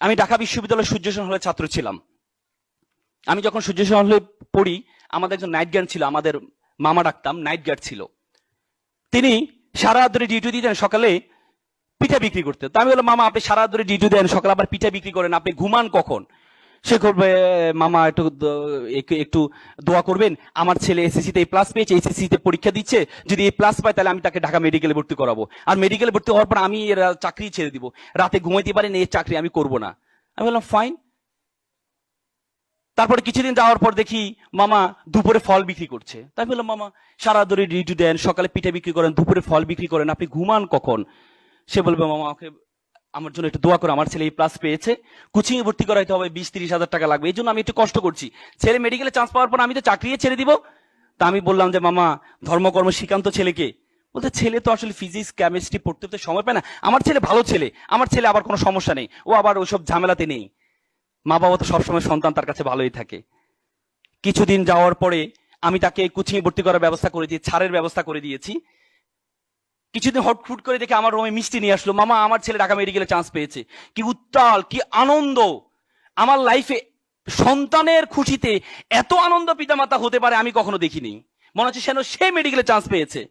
আমি ঢাকা বিশ্ববিদ্যালয়ের সূর্যসেন হলে ছাত্র ছিলাম। আমি যখন সূর্যসেন হলে পড়ি, আমাদের একজন নাইট গার্ড ছিল, আমাদের মামা ডাকতাম, নাইট গার্ড ছিল। তিনি সারা ধরে ডিউটি দিতেন, সকালে পিঠা বিক্রি করতে তো আমি বললাম, মামা, আপনি সারা ধরে ডিউটি দেন, সকালে আবার পিঠা বিক্রি করেন, আপনি ঘুমান কখন? সে করবে মামা, একটু একটু- দোয়া করবেন। আমার ছেলে এসএসসি তে প্লাস পেয়েছে এসএসসি তে পরীক্ষা দিচ্ছে। যদি এই প্লাস পায়, তাহলে আমি তাকে ঢাকা মেডিকেলে ভর্তি করাবো। আর মেডিকেলে ভর্তি হওয়ার পর আমি এর চাকরি ছেড়ে দিব। রাতে ঘুমাইতে পারেন এই চাকরি আমি করব না। আমি বললাম ফাইন তারপরে কিছুদিন যাওয়ার পর দেখি, মামা দুপুরে ফল বিক্রি করছে। তাই বললাম, মামা, সারা ধরে ডিউটি দেন, সকালে পিঠা বিক্রি করেন, দুপুরে ফল বিক্রি করেন, আপনি ঘুমান কখন? সে বলবে, মামা আমাকে আমার জন্য একটু দোয়া করো, আমার ছেলে এই প্লাস পেয়েছে। কোচিং এ ভর্তি করাইতে হবে বিশ তিরিশ হাজার টাকা লাগবে। এই জন্য আমি একটু কষ্ট করছি। ছেলে মেডিকেলে চান্স পাওয়ার পর আমি তো চাকরি ছেড়ে দিব। তা আমি বললাম যে, মামা, ধর্মকর্ম শ্রীকান্ত ছেলেকে। বলতে ছেলে তো আসলে ফিজিক্স কেমিস্ট্রি পড়তে তো সময় পায় না। আমার ছেলে ভালো ছেলে। আমার ছেলে আবার কোনো সমস্যা নেই। ও আবার ওইসব ঝামেলাতে নেই। মা বাবা তো সবসময় সন্তান তার কাছে ভালোই থাকে। কিছুদিন যাওয়ার পরে আমি তাকে কোচিং এ ভর্তি করার ব্যবস্থা করে দিয়ে, ছাড়ের ব্যবস্থা করে দিয়েছি। কিছুদিন হট ফুট করে দেখে আমার রুমে মিষ্টি নিয়ে আসলো। মামা, আমার ছেলে ঢাকা মেডিকেলে চান্স পেয়েছে। কি উত্তাল, কি আনন্দ। আমার লাইফে সন্তানের খুশিতে এত আনন্দ পিতামাতা হতে পারে আমি কখনো দেখিনি। মনে হচ্ছে যেন সে মেডিকেলে চান্স পেয়েছে।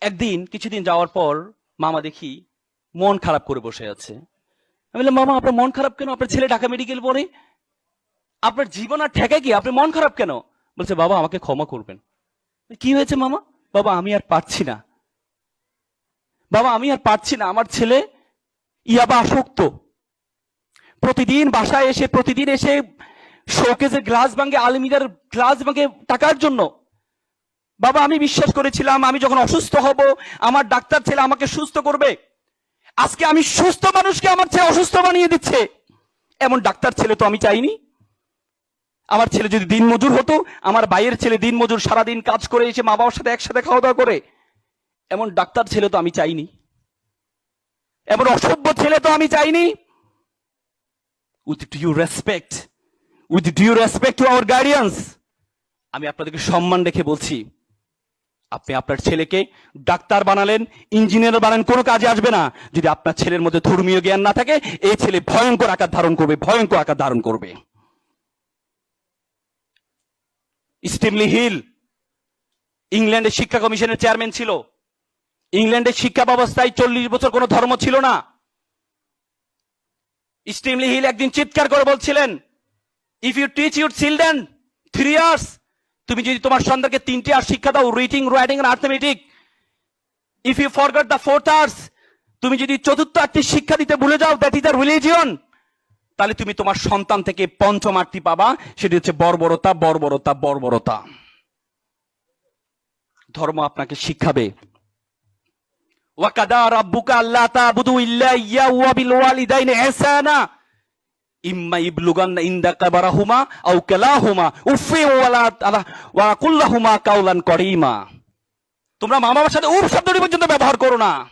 একদিন, কিছুদিন যাওয়ার পর মামা দেখি মন খারাপ করে বসে আছে। আমি বললাম, মামা, আপনার মন খারাপ কেন? আপনার ছেলে ঢাকা মেডিকেল পড়ে। আপনার জীবন আর ঠেকে কি? আপনি মন খারাপ কেন? বলছে, বাবা, আমাকে ক্ষমা করবেন। কি হয়েছে মামা? বাবা, আমি আর পারছি না। বাবা, আমি আর পারছি না। আমার ছেলে ইয়াবা আসক্ত। প্রতিদিন বাসায় এসে, প্রতিদিন এসে শোকেজের গ্লাস ভাঙে, আলমিরার গ্লাস ভাঙে টাকার জন্য। বাবা, আমি বিশ্বাস করেছিলাম, আমি যখন অসুস্থ হব, আমার ডাক্তার ছেলে আমাকে সুস্থ করবে। আজকে আমি সুস্থ মানুষকে আমার ছেলে অসুস্থ বানিয়ে দিচ্ছে। এমন ডাক্তার ছেলে তো আমি চাইনি। আমার ছেলে যদি দিন মজুর হতো, আমার ভাইয়ের ছেলে দিন মজুর সারাদিন কাজ করে এসে মা বাবার সাথে একসাথে খাওয়া দাওয়া করে। এমন ডাক্তার ছেলে তো আমি চাইনি। এমন অসভ্য ছেলে তো আমি চাইনি। With due respect with due respect to our guardians আমি আপনাদেরকে সম্মান রেখে বলছি, আপনি আপনার ছেলেকে ডাক্তার বানালেন, ইঞ্জিনিয়ার বানালেন কোনো কাজে আসবে না। যদি আপনার ছেলের মধ্যে ধর্মীয় জ্ঞান না থাকে, এই ছেলে ভয়ঙ্কর আকার ধারণ করবে, ভয়ঙ্কর আকার ধারণ করবে। স্টিমলি হিল ইংল্যান্ডের শিক্ষা কমিশনের চেয়ারম্যান ছিল। ইংল্যান্ডের শিক্ষা ব্যবস্থায় চল্লিশ বছর কোনো ধর্ম ছিল না। স্টিমলি হিল একদিন চিৎকার করে বলছিলেন if you teach your children three R's তুমি যদি তোমার সন্তানকে তিনটে আর শিক্ষা দাও reading writing R arithmetic if you forgot the fourth R's তুমি যদি চতুর্থ আর্থে শিক্ষা দিতে ভুলে যাও দ্যাট ইজ দ্য রিলিজিয়ন তাহলে তুমি তোমার সন্তান থেকে পঞ্চম আটটি পাবা। সেটি হচ্ছে বর্বরতা বর্বরতা বর্বরতা। ধর্ম আপনাকে করিমা। তোমরা মা বাবার সাথে উফ শব্দটি পর্যন্ত ব্যবহার করো না।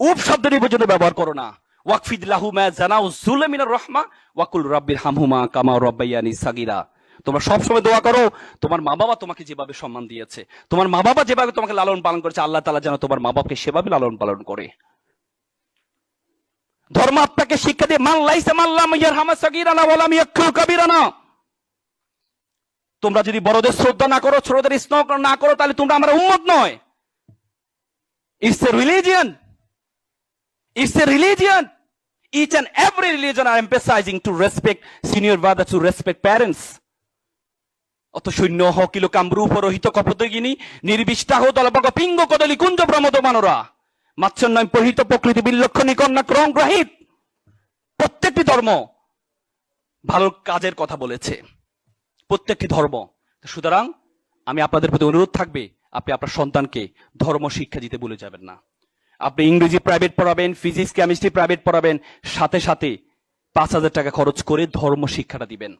উফ শব্দটি পর্যন্ত ব্যবহার করো না। ওয়াকফিদ লাহুমা জানাউ জুলমিনার রহমা, ওয়াকুল রাব্বির হামহুমা কামা রাব্বায়ানি সাগিরা। তোমরা সবসময় দোয়া করো, তোমার মা বাবা তোমাকে যেভাবে সম্মান দিয়েছে, তোমার মা বাবা যেভাবে তোমাকে লালন পালন করেছে, আল্লাহ তাআলা যেন তোমার মা বাবাকে সেভাবে লালন পালন করে। ধর্ম আপনাকে শিক্ষা দিয়ে, মান লাইসা মাল্লাম ইয়ারহামা সাগীরানা ওয়া লাম ইয়াকু কাবীরানা। তোমরা যদি বড়দের শ্রদ্ধা না করো, ছোটদের স্নেহ না করো, তাহলে তোমরা আমরা উম্মত নয়। It's a religion It's a religion. Each and every religion are emphasizing to respect senior brothers, to respect parents. অত সৈন্য হ কিলো কামরু পরহিত কপতগিনী নির্বিষ্টাহ দলবগ পিঙ্গ কদলি কুঞ্জ প্রমোদ মানরা। মাচ্ছন্নয় পহিত প্রকৃতি বিলক্ষণী কন্যা ক্রম গ্রহিত। প্রত্যেকটি ধর্ম ভালো কাজের কথা বলেছে। প্রত্যেকটি ধর্ম। সুতরাং আমি আপনাদের প্রতি অনুরোধ থাকবে আপনি আপনার সন্তানকে ধর্ম শিক্ষা দিতে ভুলে যাবেন না। আপনি ইংরেজি প্রাইভেট পড়াবেন ফিজিক্স কেমিস্ট্রি প্রাইভেট পড়াবেন, সাথে সাথে পাঁচ হাজার টাকা খরচ করে ধর্ম শিক্ষাটা দিবেন।